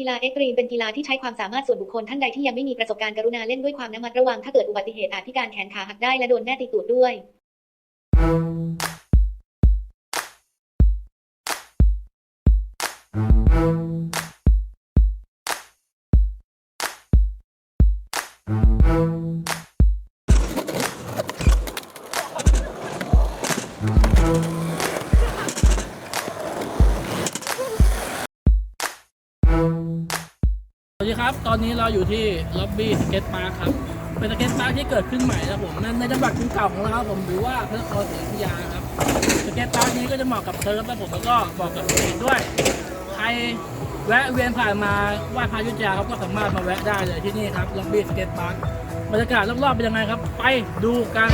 กีฬาเอ็กซ์ตรีมเป็นกีฬาที่ใช้ความสามารถส่วนบุคคลท่านใดที่ยังไม่มีประสบการณ์กรุณาเล่นด้วยความระมัดระวังถ้าเกิดอุบัติเหตุอาจพิการแขนขาหักได้และโดนแม่ตีตูดด้วย สวัสดีครับ ตอนนี้เราอยู่ที่ล็อบบี้สเก็ตพาร์คครับ เป็นสเก็ตพาร์คที่เกิดขึ้นใหม่นะครับผมในในจังหวัดกรุงเก่าของเราครับผมหรือว่าพระนครศรีอยุธยาครับสเก็ตพาร์คนี้ก็จะเหมาะกับเซิร์ฟและผมแล้วก็เหมาะกับเด็กด้วย ใครแวะเวียนผ่านมาไหว้พระอยุธยาครับก็สามารถมาแวะได้เลยที่นี่ครับล็อบบี้สเก็ตพาร์คบรรยากาศรอบๆเป็นยังไงครับ ไปดูกัน